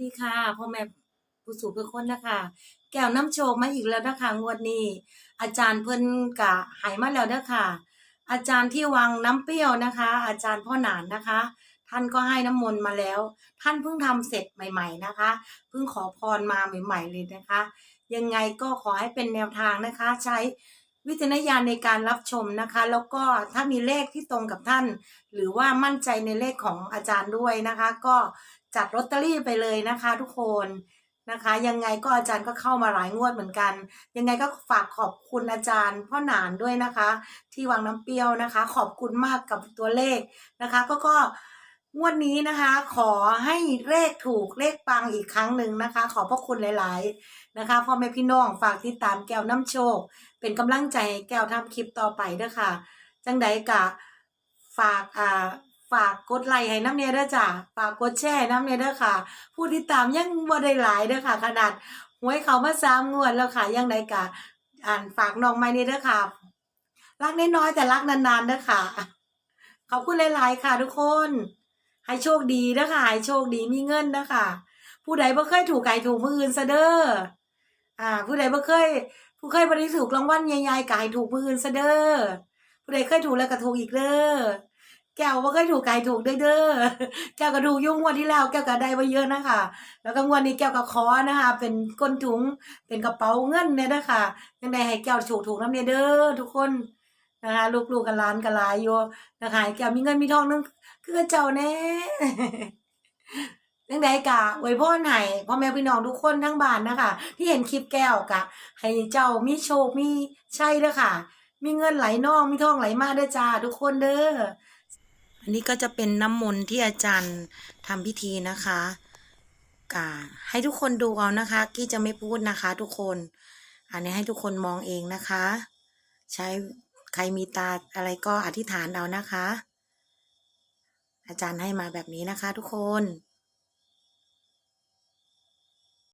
ดีค่ะพ่อแม่ผู้สูงทุกคนนะคะ แก้วน้ำโชคมาอีกแล้วนะคะงวดนี้ อาจารย์เพิ่นกะหายมาแล้วเด้อค่ะอาจารย์ที่วังน้ำเปรี้ยวนะคะ อาจารย์พ่อหนานนะคะ ท่านก็ให้น้ำมนต์มาแล้ว ท่านเพิ่งทำเสร็จใหม่ ๆนะคะ เพิ่งขอพรมาใหม่ ๆ เลยนะคะ ยังไงก็ขอให้เป็นแนวทางนะคะ ใช้ วิจารณญาณในการรับชมนะคะ แล้วก็ถ้ามีเลขที่ตรงกับท่าน หรือว่ามั่นใจในเลขของอาจารย์ด้วยนะคะ ก็จัดลอตเตอรี่ไปเลยนะคะ ทุกคนนะคะ ยังไงก็อาจารย์ก็เข้ามาหลายงวดเหมือนกัน ยังไงก็ฝากขอบคุณอาจารย์พ่อหนานด้วยนะคะ ที่วังน้ำเปรี้ยวนะคะ ขอบคุณมากกับตัวเลขนะคะ ก็ก็ งวดนี้นะคะ ขอให้เลขถูกเลขปังอีกครั้งหนึ่งนะคะ ขอพระคุณหลาย ๆนะคะพ่อแม่พี่น้องฝากติดตามแก้วน้ำโชค เป็นกำลังใจให้แก้วทำคลิปต่อไปด้อค่ะ จังใดกะฝากอ่าฝากกดไลค์ให้น้ำเนยเด้อจ้ะฝากกดแชร์ให้น้ำเนยเด้อค่ะ ผู้ติดตามยังบ่ได้หลายเด้อค่ะ ขนาดหวยเขามาสามงวดแล้วค่ะยังใดกะอ่านฝากน้องไม้นี่เด้อค่ะรักน้อยๆแต่รักนานๆเด้อค่ะ ขอบคุณหลาย ๆ ค่ะทุกคน ให้โชคดีเด้อค่ะให้โชคดีมีเงินเด้อค่ะผู้ใดบ่เคยถูกไก่ถูกมืออื่นซะเด้ออ่า ผู้ใดบ่เคย ผู้เคยบ่ได้ถูกรางวัลใหญ่ๆไก็ให้ถูกมืออื่นซะเด้อผู้ใดเคยถูกแล้วก็ถูกอีกเด้อแก้วบ่เคยถูกไก่ถูกเด้อเด้อแก้วก็ถูกยุ่งวันที่แล้วแก้วก็ได้มาเยอะนะคะ แล้วก็งวดนี้แก้วก็ขอนะคะ เป็นก้นถุงเป็นกระเป๋าเงินเนี่ยนะคะยังได้ให้แก้วถูกถูกน้ำเนี่ยเด้อทุกคน นะคะลูกๆกันหล้านกันลายอยู่นะคะแก้วมีเงินมีทองนึงคือเจ้าแน่ยังไดกะอวยพรให้พ่อแม่พี่น้องทุกคนทั้งบ้านนะคะ ที่เห็นคลิปแก้วกะ ให้เจ้ามีโชคมีใชัยเด้อค่ะ มีเงินไหลนองมีทองไหลมาเด้อจ้าทุกคนเด้ออันนี้ก็จะเป็นน้ำมนต์ที่อาจารย์ทำพิธีนะคะกะให้ทุกคนดูเอานะคะ กี้จะไม่พูดนะคะ ทุกคน อันนี้ให้ทุกคนมองเองนะคะ ใช้ รมีตาอะไรก็อธิษฐานเอานะคะ อาจารย์ให้มาแบบนี้นะคะทุกคน